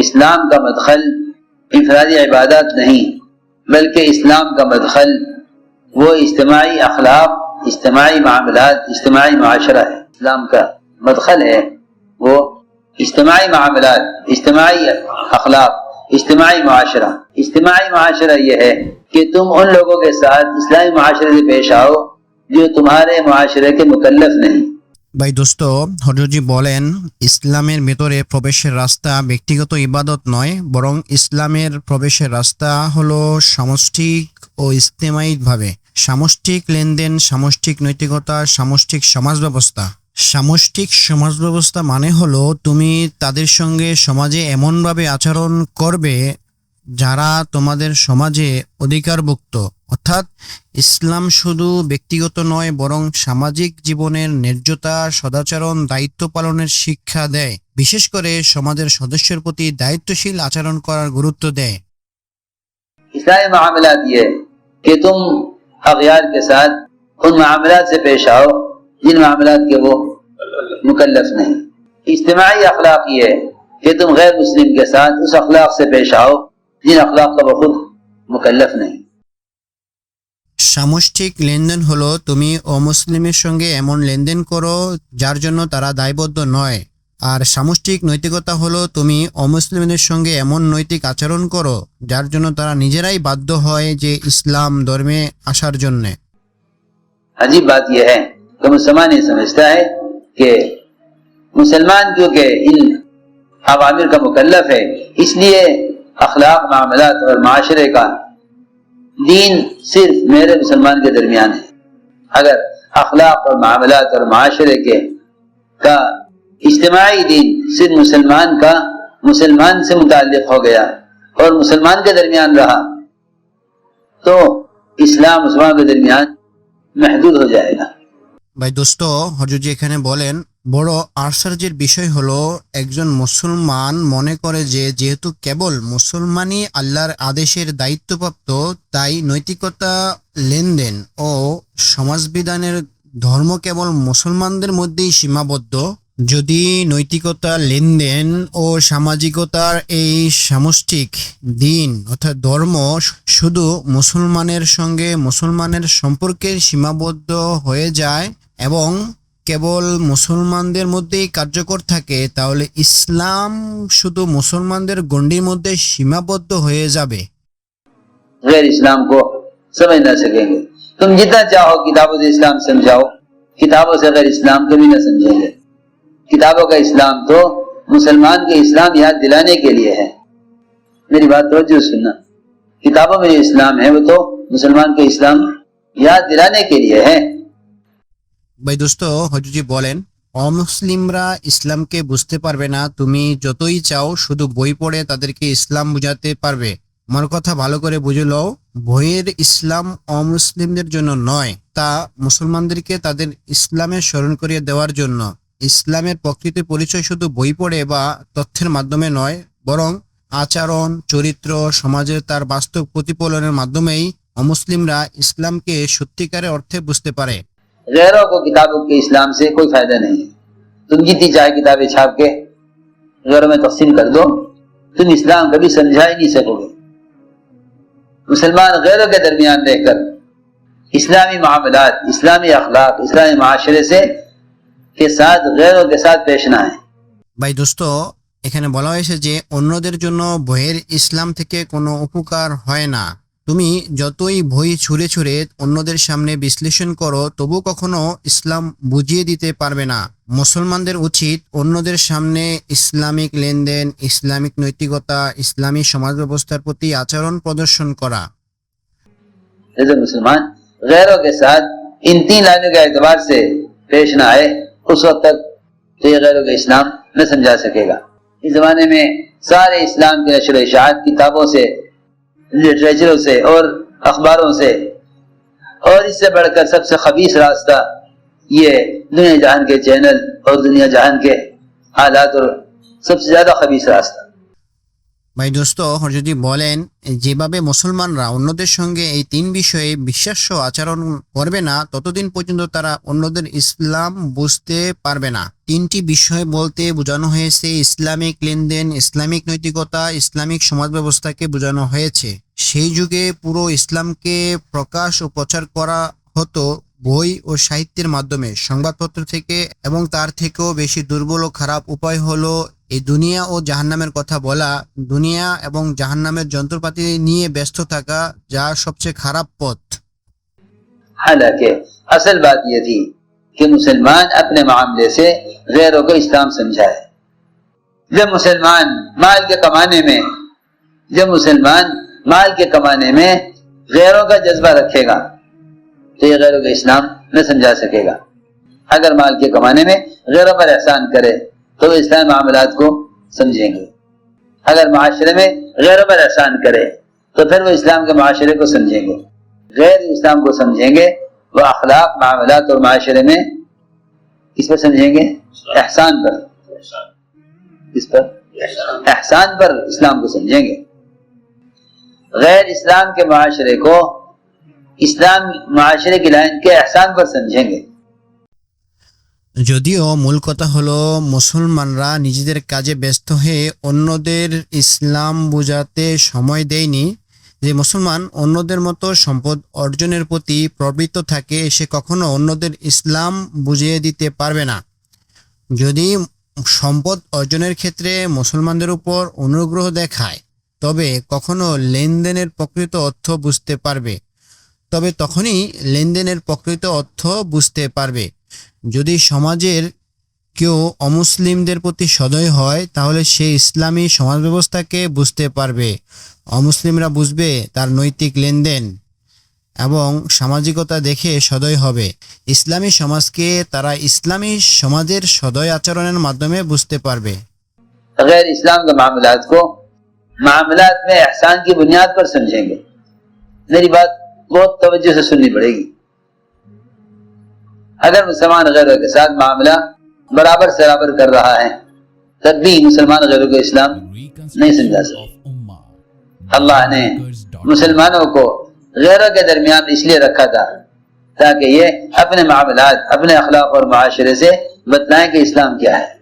اسلام کا مدخل انفرادی عبادات نہیں، بلکہ اسلام کا مدخل وہ اجتماعی اخلاق، اجتماعی معاملات، اجتماعی معاشرہ ہے۔ اسلام کا مدخل ہے وہ اجتماعی معاملات، اجتماعی اخلاق، اجتماعی معاشرہ۔ اجتماعی معاشرہ یہ ہے کہ تم ان لوگوں کے ساتھ اسلامی معاشرے سے پیش آؤ جو تمہارے معاشرے کے مکلف نہیں۔ ভাই দোস্ত হজরজি বলেন, ইসলামের ভেতরে প্রবেশের রাস্তা ব্যক্তিগত ইবাদত নয়, বরং ইসলামের প্রবেশের রাস্তা হলো সামষ্টিক ও ইস্তেমায়িকভাবে সামষ্টিক লেনদেন, সামষ্টিক নৈতিকতা, সামষ্টিক সমাজ ব্যবস্থা সামষ্টিক সমাজ ব্যবস্থা মানে হলো তুমি তাদের সঙ্গে সমাজে এমনভাবে আচরণ করবে যারা তোমাদের সমাজে অধিকারভুক্ত অর্থাৎ ইসলাম শুধু ব্যক্তিগত নয় বরং সামাজিক জীবনের ন্যায্যতা সদাচরণ দায়িত্ব পালনের শিক্ষা দেয় বিশেষ করে সমাজের সদস্যের প্রতি দায়িত্বশীল আচরণ করার গুরুত্ব দেয় इस्लामी मामलात ये है कि तुम अगयार के साथ उन मामलात से पेश आओ जिन मामलात के वो मुकल्लफ नहीं इज्तमाही अखलाक ये है कि तुम गैर मुस्लिम के साथ उस अखलाक से पेश आओ जिन अखलाक का वो खुद मुकल्लफ नहीं সামষ্টিক লেনদেন হলো তুমি অমুসলিমের সঙ্গে এমন লেনদেন করো যার জন্য তারা দায়বদ্ধ নয় আর সামষ্টিক নৈতিকতা হলো তুমি অমুসলিমদের সঙ্গে এমন নৈতিক আচরণ করো যার জন্য তারা নিজেরাই বাধ্য হয় যে ইসলাম ধর্মে আসার জন্যে अजीब बात यह है कि मुसलमान ये समझता है कि मुसलमान क्योंकि इन अवामिर का मुकल्लफ है इसलिए اخلاق، معاملات اور معاشرے کا دین صرف میرے مسلمان کے درمیان ہے۔ اگر اخلاق اور معاملات اور معاشرے کے کا اجتماعی دین صرف مسلمان کا مسلمان سے متعلق ہو گیا اور مسلمان کے درمیان رہا، تو اسلام مسلمان کے درمیان محدود ہو جائے گا۔ بھائی دوستو حضور جی بولین বড় আশ্চর্যের বিষয় হলো, একজন মুসলমান মনে করে যে যেহেতু কেবল মুসলমানই আল্লাহর আদেশের দায়িত্বপ্রাপ্ত, তাই নৈতিকতা লেনদেন ও সমাজবিধানের ধর্ম কেবল মুসলমানদের মধ্যেই সীমাবদ্ধ। যদি নৈতিকতা লেনদেন ও সামাজিকতার এই সামষ্টিক দিন অর্থাৎ ধর্ম শুধু মুসলমানের সঙ্গে মুসলমানের সম্পর্কে সীমাবদ্ধ হয়ে যায় এবং কেবল মুসলমানদের মধ্যেই কার্যকর থাকে، তাহলে ইসলাম শুধু মুসলমানদের গণ্ডির মধ্যে সীমাবদ্ধ হয়ে যাবে। غیر اسلام کو سمجھ نہ سکیں گے تم جتنا چاہو کتابوں سے اسلام سمجھاؤ کتابوں سے غیر اسلام کبھی نہ سمجھیں گے کتابوں کا اسلام تو مسلمان کے اسلام یاد دلانے کے لیے ہے। میری بات توجہ سننا। کتابوں میں جو اسلام ہے وہ تو مسلمان کے اسلام یاد دلانے کے لیے ہے۔ ভাই দোস্ত হজুজি বলেন, অমুসলিমরা ইসলামকে বুঝতে পারবে না, তুমি যতই চাও শুধু বই পড়ে তাদেরকে ইসলাম বুঝাতে পারবে। আমার কথা ভালো করে বুঝে লও, বইয়ের ইসলাম অমুসলিমদের জন্য নয়, তা মুসলমানদেরকে তাদের ইসলামের স্মরণ করিয়ে দেওয়ার জন্য। ইসলামের প্রকৃত পরিচয় শুধু বই পড়ে বা তথ্যের মাধ্যমে নয়, বরং আচরণ, চরিত্র, সমাজের তার বাস্তব প্রতিফলনের মাধ্যমেই অমুসলিমরা ইসলামকে সত্যিকারের অর্থে বুঝতে পারে। غیروں کو کتابوں کے اسلام سے کوئی فائدہ نہیں تم جیتی چاہے کتابیں چھاپ کے غیروں میں تقسیم کر دو۔ تم اسلام کبھی سمجھا ہی نہیں سکو گے۔ مسلمان غیروں کے درمیان رہ کر اسلامی معاملات، اسلامی اخلاق، اسلامی معاشرے سے کے ساتھ غیروں کے ساتھ پیش نہ آئیں۔ بھائی دوستو এখানে বলা হয়েছে যে অন্যদের জন্য বইয়ের ইসলাম থেকে কোনো উপকার হয় না তুমি যতই বই ছুঁড়ে ছুঁড়ে অন্যদের সামনে বিশ্লেষণ করো তবু কখনো ইসলাম বুঝিয়ে দিতে পারবে না মুসলমানদের উচিত অন্যদের সামনে ইসলামিক লেনদেন ইসলামিক নৈতিকতা ইসলামী সমাজ ব্যবস্থার প্রতি আচরণ প্রদর্শন করা जैसे मुसलमान गैरों के साथ इन तीन लाइनों के एतबार से पेश ना आए उस वक्त तक तो ये गैरों का इस्लाम न समझा सकेगा इस जमाने में सारे इस्लाम की नशर इशात किताबों से لٹریچروں سے اور اخباروں سے۔ اور اس سے بڑھ کر سب سے خبیص راستہ یہ دنیا جہان کے چینل اور دنیا جہان کے حالات اور سب سے زیادہ خبیص راستہ۔ ভাই দোস্ত যদি বলেন, যেভাবে মুসলমানরা অন্যদের সঙ্গে এই তিন বিষয়ে বিশ্বাস্য আচরণ করবে না, ততদিন পর্যন্ত তারা অন্যদের ইসলাম বুঝতে পারবে না। তিনটি বিষয় বলতে বোঝানো হয়েছে, ইসলামিক লেনদেন, ইসলামিক নৈতিকতা, ইসলামিক সমাজ ব্যবস্থাকে বোঝানো হয়েছে। সেই যুগে পুরো ইসলামকে প্রকাশ ও প্রচার করা হতো বই ও সাহিত্যের মাধ্যমে। সংবাদপত্র থেকে এবং তার থেকেও বেশি দুর্বল ও খারাপ উপায় হলো এই দুনিয়া ও জাহান্নামের কথা বলা، দুনিয়া এবং জাহান্নামের যন্ত্রপাতি নিয়ে ব্যস্ত থাকা যা সবচেয়ে খারাপ পথ। حالانکہ اصل بات یہ تھی کہ مسلمان اپنے معاملے سے غیروں کو اسلام سمجھائے جب مسلمان مال کے کمانے میں جب مسلمان مال کے کمانے میں غیروں کا جذبہ رکھے گا، تو یہ غیروں کا اسلام نہ سمجھا سکے گا۔ اگر مال کے کمانے میں غیروں پر احسان کرے تو وہ اسلامی معاملات کو سمجھیں گے۔ اگر معاشرے میں غیر پر احسان کرے، تو پھر وہ اسلام کے معاشرے کو سمجھیں گے۔ غیر اسلام کو سمجھیں گے، وہ اخلاق، معاملات اور معاشرے میں کس پر سمجھیں گے، احسان پر۔ اس پر احسان پر اسلام کو سمجھیں گے۔ غیر اسلام کے معاشرے کو، اسلام معاشرے کی لائن کے احسان پر سمجھیں گے۔ যদিও মূল কথা হলো, মুসলমানরা নিজেদের কাজে ব্যস্ত হয়ে অন্যদের ইসলাম বোঝাতে সময় দেয়নি। যে মুসলমান অন্যদের মতো সম্পদ অর্জনের প্রতি প্রবৃত্ত থাকে, সে কখনো অন্যদের ইসলাম বুঝিয়ে দিতে পারবে না। যদি সম্পদ অর্জনের ক্ষেত্রে মুসলমানদের উপর অনুগ্রহ দেখায়, তবে কখনো লেনদেনের প্রকৃত অর্থ বুঝতে পারবে। তবে তখনই লেনদেনের প্রকৃত অর্থ বুঝতে পারবে। যদি সমাজের কেউ অমুসলিমদের প্রতি সদয় হয়, তাহলে সে ইসলামী সমাজ ব্যবস্থাকে বুঝতে পারবে। অমুসলিমরা বুঝবে তার নৈতিক লেনদেন এবং সামাজিকতা দেখে সদয় হবে। ইসলামী সমাজকে তারা ইসলামী সমাজের সদয় আচরণের মাধ্যমে বুঝতে পারবে। غیر اسلام کے معاملات کو معاملات میں احسان کی بنیاد پر سمجھیں گے۔ میری بات بہت توجہ سے سننی پڑے گی۔ اگر مسلمان غیروں کے ساتھ معاملہ برابر سرابر کر رہا ہے، تب بھی مسلمان غیروں کو اسلام نہیں سمجھا سکتا۔ اللہ نے مسلمانوں کو غیروں کے درمیان اس لیے رکھا تھا تاکہ یہ اپنے معاملات، اپنے اخلاق اور معاشرے سے بتلائیں کہ اسلام کیا ہے۔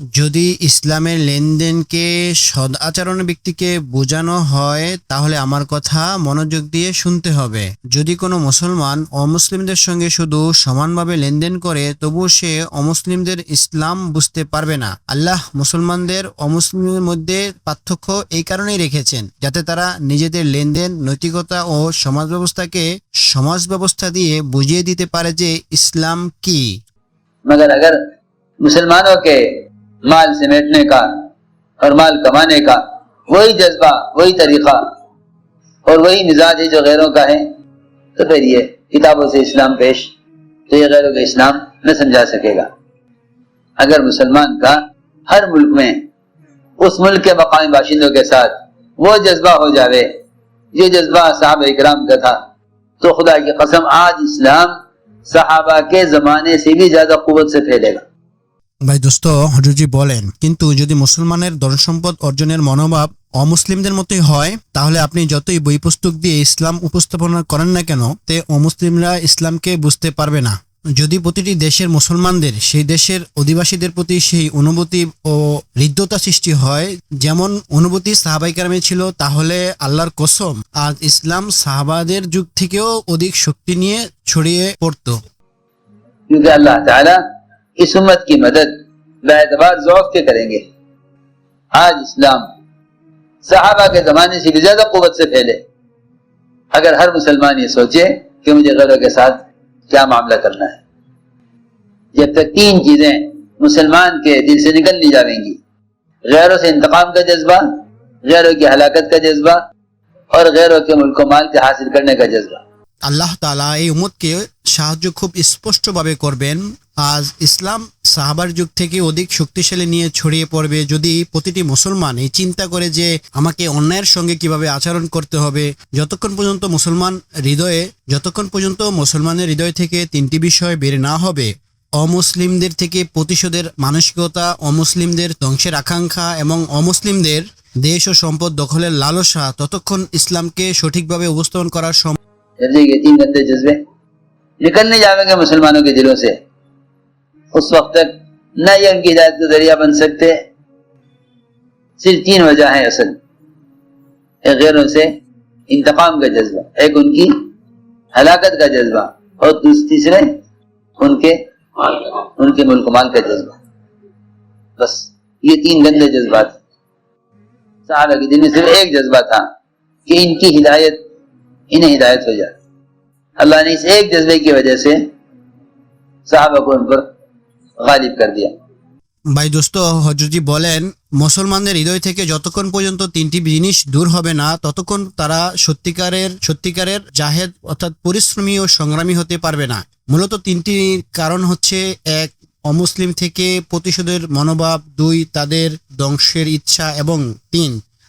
যদি ইসলামের লেনদেনকে সদাচরণ ব্যক্তিকে বোঝানো হয়, তাহলে আমার কথা মনোযোগ দিয়ে শুনতে হবে। যদি কোনো মুসলমান অমুসলিমদের সঙ্গে শুধু সমানভাবে লেনদেন করে তবুও সে অমুসলিমদের ইসলাম বুঝতে পারবে না। আল্লাহ মুসলমানদের অমুসলিমের মধ্যে পার্থক্য এই কারণেই রেখেছেন, যাতে তারা নিজেদের লেনদেন, নৈতিকতা ও সমাজ ব্যবস্থাকে সমাজ ব্যবস্থা দিয়ে বুঝিয়ে দিতে পারে যে ইসলাম কি। মগর مال سمیٹنے کا اور مال کمانے کا، وہی جذبہ، وہی طریقہ اور وہی مزاج ہے جو غیروں کا ہے۔ تو پھر یہ کتابوں سے اسلام پیش، تو یہ غیروں کا اسلام نہ سمجھا سکے گا۔ اگر مسلمان کا ہر ملک میں، اس ملک کے مقامی باشندوں کے ساتھ وہ جذبہ ہو جاوے، یہ جذبہ صاحب اکرام کا تھا، تو خدا کی قسم آج اسلام صحابہ کے زمانے سے بھی زیادہ قوت سے پھیلے گا۔ ভাই দোস্ত হজরজি বলেন, কিন্তু যদি মুসলমানের ধন সম্পদ অর্জনের মনোভাব অমুসলিমদের মতোই হয়, তাহলে আপনি যতই বই পুস্তক দিয়ে ইসলাম উপস্থাপনা করেন না কেন, তে অমুসলিমরা ইসলামকে বুঝতে পারবে না। যদি প্রতিটি দেশের মুসলমানদের, সেই দেশের অধিবাসীদের প্রতি সেই অনুভূতি ও হৃদ্যতা সৃষ্টি হয়, যেমন অনুভূতি সাহাবাইকারামে ছিল, তাহলে আল্লাহর কসম, আজ ইসলাম সাহাবাদের যুগ থেকেও অধিক শক্তি নিয়ে ছড়িয়ে পড়তো। اس امت کی مدد باعتبار ذوق کے کریں گے۔ آج اسلام صحابہ کے زمانے سے بھی زیادہ قوت سے پھیلے۔ اگر ہر مسلمان یہ سوچے کہ مجھے غلط کے ساتھ کیا معاملہ کرنا ہے۔ جب تک تین چیزیں مسلمان کے دل سے نکل نہیں جائیں گی۔ غیروں سے انتقام کا جذبہ، غیروں کی ہلاکت کا جذبہ اور غیروں کے ملک و مال کے حاصل کرنے کا جذبہ۔ اللہ تعالیٰ امت کے شاہ جو خوب اسپشٹ بابے করবেন আজ ইসলাম সাহাবার যুগ থেকে অধিক শক্তিশালী নিয়ে ছড়িয়ে পড়বে যদি প্রতিটি মুসলমান এই চিন্তা করে যে আমাকে অন্যায়ের সঙ্গে কীভাবে আচরণ করতে হবে। যতক্ষণ পর্যন্ত মুসলমান হৃদয়ে, যতক্ষণ পর্যন্ত মুসলমানের হৃদয় থেকে তিনটি বিষয় বের না হবে, অমুসলিমদের থেকে প্রতিশোধের মানসিকতা, অমুসলিমদের ধ্বংসের আকাঙ্ক্ষা এবং অমুসলিমদের দেশ ও সম্পদ দখলের লালসা, ততক্ষণ ইসলামকে সঠিকভাবে উপস্থাপন করার সম্ভব যাবে মুসলমানকে দিলো সে اس وقت تک نہ یہ ان کی ہدایت کا ذریعہ بن سکتے، صرف تین وجہ ہیں اصل۔ ایک غیروں سے انتقام کا جذبہ، ایک ان کی ہلاکت کا جذبہ، اور تیسرے ان کے ان کے ملک مال کا جذبہ۔ بس، یہ تین گندے جذبات سہارا کے دن میں صرف ایک جذبہ تھا کہ ان کی ہدایت، انہیں ہدایت ہو جائے۔ اللہ نے اس ایک جذبے کی وجہ سے صحابہ کو ان پر গালিব কর দিয়া। ভাই দোস্ত হজরতি বলেন, মুসলমানদের হৃদয় থেকে যতক্ষণ পর্যন্ত তিনটি জিনিস দূর হবে না, ততক্ষণ তারা সত্যিকারের সত্যিকারের জাহেদ অর্থাৎ পরিশ্রমী ও সংগ্রামী হতে পারবে না। মূলত তিনটি কারণ হচ্ছে, এক, অমুসলিম থেকে প্রতিশোধের মনোভাব, দুই, তাদের ধ্বংসের ইচ্ছা, এবং তিন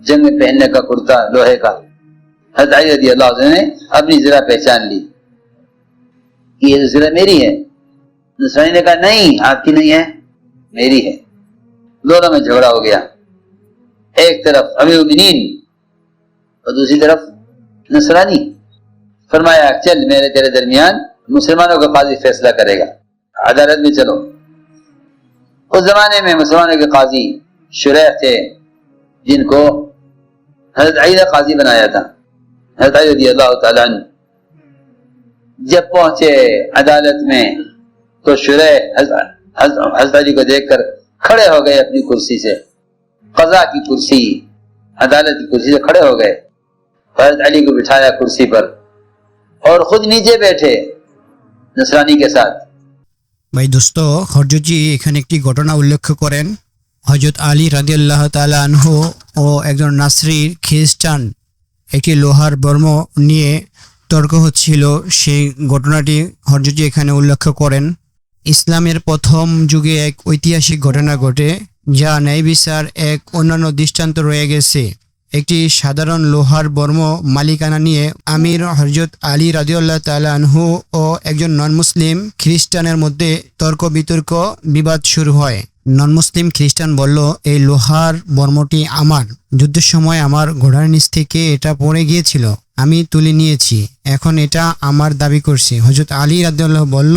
جنگ میں پہننے کا کرتا، لوہے کا۔ حضرت علی رضی اللہ عنہ نے اپنی ذرا پہچان لی۔ کہ یہ ذرا میری ہے۔ نسرانی نے کہا، نہیں، آپ کی نہیں ہے، میری ہے۔ دونوں میں جھگڑا ہو گیا۔ ایک طرف امیر المنین اور دوسری طرف نسرانی فرمایا، چل میرے تیرے درمیان مسلمانوں کا قاضی فیصلہ کرے گا۔ عدالت میں چلو۔ اس زمانے میں مسلمانوں کے قاضی شریح تھے، جن کو حضرت عیدہ قاضی بنایا تھا۔ حضرت علی رضی اللہ تعالیٰ جب پہنچے عدالت میں تو شرح حضرت علی کو دیکھ کر کھڑے ہو گئے اپنی کرسی سے۔ قضا کی کرسی، عدالت کی کرسی سے کھڑے ہو گئے۔ حضرت علی کو بٹھایا کرسی پر۔ اور خود نیچے بیٹھے نصرانی کے ساتھ۔ بھائی دوستو ہرجت جی এখানে একটি ঘটনা کریں حضرت علی رضی اللہ تعالیٰ عنہ ও একজন নাসরির খ্রিস্টান। একটি লোহার বর্ম নিয়ে তর্ক হচ্ছিল। সেই ঘটনাটি হরজতজি এখানে উল্লেখ করেন। ইসলামের প্রথম যুগে এক ঐতিহাসিক ঘটনা ঘটে, যা ন্যায় বিচার এক অন্যান্য দৃষ্টান্ত রয়ে গেছে। একটি সাধারণ লোহার বর্ম মালিকানা নিয়ে আমির হজরত আলী রাজিউল্লাহ তাআলা আনহু ও একজন নন মুসলিম খ্রিস্টানের মধ্যে তর্ক বিতর্ক বিবাদ শুরু হয়। নন মুসলিম খ্রিস্টান বলল, এই লোহার বর্মটি আমার। যুদ্ধের সময় আমার ঘোড়ার নিচ থেকে এটা পড়ে গিয়েছিল, আমি তুলে নিয়েছি। এখন এটা আমার দাবি করছি। হজরত আলী রাদিউল্লাহ বলল,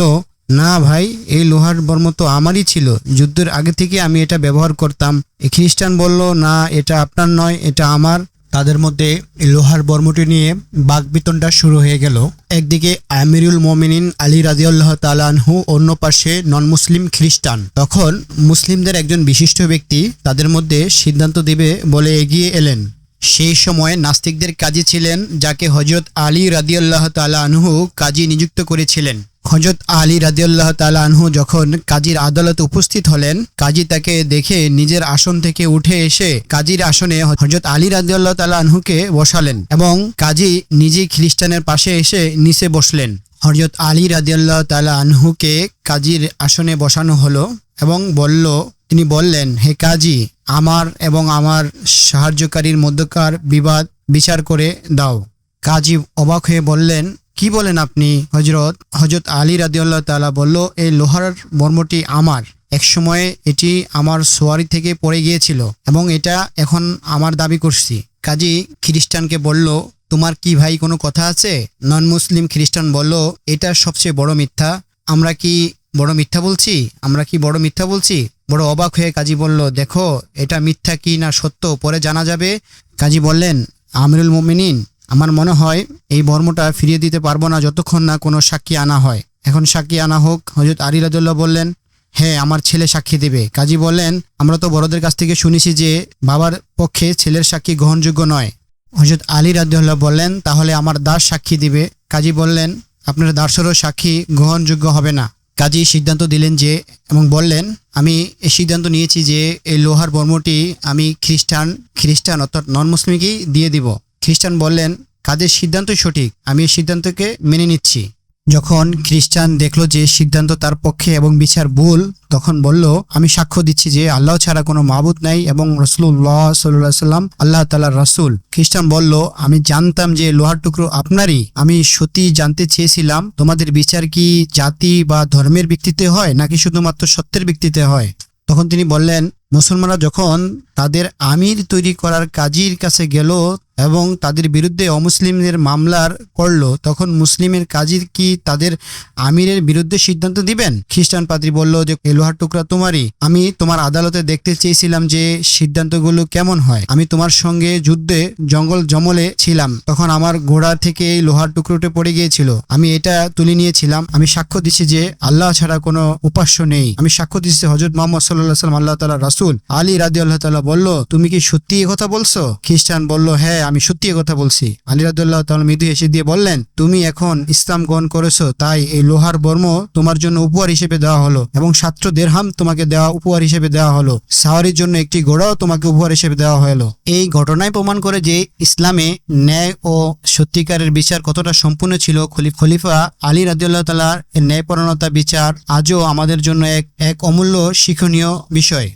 না ভাই, এই লোহার বর্ম তো আমারই ছিল। যুদ্ধের আগে থেকে আমি এটা ব্যবহার করতাম। খ্রিস্টান বলল, না, এটা আপনার নয়, এটা আমার। তাদের মধ্যে লোহার বর্মটি নিয়ে বাগবিতনটা শুরু হয়ে গেল। একদিকে আমিরুল মোমিনিন আলী রাজিউল্লাহ তালানহু অন্য পাশে নন মুসলিম খ্রিস্টান। তখন মুসলিমদের একজন বিশিষ্ট ব্যক্তি তাদের মধ্যে সিদ্ধান্ত দেবে বলে এগিয়ে এলেন। সেই সময় নাস্তিকদের কাজী ছিলেন, যাকে হজরত আলী রাদিয়াল্লাহ তালা আনহু কাজী নিযুক্ত করেছিলেন। হজরত আলী রাদিয়াল্লাহ তালা আনহু যখন কাজীর আদালতে উপস্থিত হলেন, কাজী তাকে দেখে নিজের আসন থেকে উঠে এসে কাজীর আসনে হজরত আলী রাদিয়াল্লাহ তালা আনহুকে বসালেন এবং কাজী নিজেই খ্রিস্টানের পাশে এসে নিচে বসলেন। হজরত আলী রাদিয়াল্লাহ তালা আনহুকে কাজীর আসনে বসানো হলো এবং বলল, তিনি বললেন, হে কাজী, আমার এবং আমার সাহায্যকারীর মধ্যকার বিবাদ বিচার করে দাও। কাজী অবাক হয়ে বললেন কি বলেন আপনি? হজরত হজরত আলী রাদিউল্লাহ তালা বলল, এই লোহার মর্মটি আমার। এক সময়ে এটি আমার সোয়ারি থেকে পড়ে গিয়েছিল এবং এটা এখন আমার দাবি করছি। কাজী খ্রিস্টানকে বলল, তোমার কি ভাই কোনো কথা আছে? নন মুসলিম খ্রিস্টান বলল, এটা সবচেয়ে বড় মিথ্যা। আমরা কি বড় মিথ্যা বলছি? আমরা কি বড় মিথ্যা বলছি? বড় অবাক হয়ে কাজী বলল, দেখো, এটা মিথ্যা কি না সত্য? পরে জানা যাবে। কাজী বললেন, আমিরুল মোমিনিন আমার মনে হয় এই বর্মটা ফিরিয়ে দিতে পারব না যতক্ষণ না কোনো সাক্ষী আনা হয়। এখন সাক্ষী আনা হোক হজরত আলী রাজুল্লাহ বললেন হ্যাঁ আমার ছেলে সাক্ষী দেবে। কাজী বললেন, আমরা তো বড়দের কাছ থেকে শুনেছি যে বাবার পক্ষে ছেলের সাক্ষী গ্রহণযোগ্য নয়। হজরত আলী রাজুল্লাহ বললেন, তাহলে আমার দাস সাক্ষী দিবে। কাজী বললেন, আপনার দাসেরও সাক্ষী গ্রহণযোগ্য হবে না। কাজী সিদ্ধান্ত দিলেন যে, এবং বললেন, আমি এই সিদ্ধান্ত নিয়েছি যে এই লোহার বর্মটি আমি খ্রিস্টান খ্রিস্টান অর্থাৎ নন মুসলিমকেই দিয়ে দিব। খ্রিস্টান বললেন, কাজের সিদ্ধান্ত সঠিক, আমি এই সিদ্ধান্তকে মেনে নিচ্ছি। যখন খ্রিস্টান দেখল যে সিদ্ধান্ত তার পক্ষে এবং বিচার ভুল, তখন বলল, আমি সাক্ষ্য দিচ্ছি যে আল্লাহ ছাড়া কোনো মাবুদ নাই এবং রসুল্লাহ সাল্লাহ সাল্লাম আল্লাহ তালার রাসুল। খ্রিস্টান বলল, আমি জানতাম যে লোহার টুকরো আপনারই। আমি সত্যি জানতে চেয়েছিলাম, তোমাদের বিচার কি জাতি বা ধর্মের ভিত্তিতে হয়, নাকি শুধুমাত্র সত্যের ভিত্তিতে হয়? তখন তিনি বললেন, মুসলমানরা যখন তাদের আমির তৈরি করার কাজীর কাছে গেল এবং তাদের বিরুদ্ধে অমুসলিমদের মামলার করল, তখন মুসলিমের কাজীর কি তাদের আমিরের বিরুদ্ধে সিদ্ধান্ত দিবেন? খ্রিস্টান পাদ্রী বলল যে লোহার টুকরা তোমারই। আমি তোমার আদালতে দেখতে চেয়েছিলাম যে সিদ্ধান্তগুলো কেমন হয়। আমি তোমার সঙ্গে যুদ্ধে জঙ্গল জমলে ছিলাম। তখন আমার ঘোড়া থেকে এই লোহার টুকরোটে পড়ে গিয়েছিল। আমি এটা তুলে নিয়েছিলাম। আমি সাক্ষ্য দিচ্ছি যে আল্লাহ ছাড়া কোনো উপাস্য নেই। আমি সাক্ষ্য দিচ্ছি হজরত মোহাম্মদ সাল্লাহ সাল্লাম আল্লাহ তালা রাসুল। আলী রাজি আল্লাহ তালা বলল, তুমি কি সত্যি কথা বলছো? খ্রিস্টান বলল হ্যাঁ। আমি সত্যি কথা বলছি। আলী রাদুল্লাহ তালা মৃদু হেসে দিয়ে বললেন, তুমি এখন ইসলাম গ্রহণ করেছ, তাই এই লোহার বর্ম তোমার জন্য উপহার হিসেবে দেওয়া হলো এবং সাতশো দেড়হাম তোমাকে দেওয়া উপহার হিসেবে দেওয়া হলো। সাওয়ারির জন্য একটি ঘোড়াও তোমাকে উপহার হিসেবে দেওয়া হলো এই ঘটনায় প্রমাণ করে যে ইসলামে ন্যায় ও সত্যিকারের বিচার কতটা সম্পূর্ণ ছিল খলি- খলিফা আলী রাদিউল্লাহ তালার ন্যায়পরণতা বিচার আজও আমাদের জন্য এক এক অমূল্য শিক্ষণীয় বিষয়।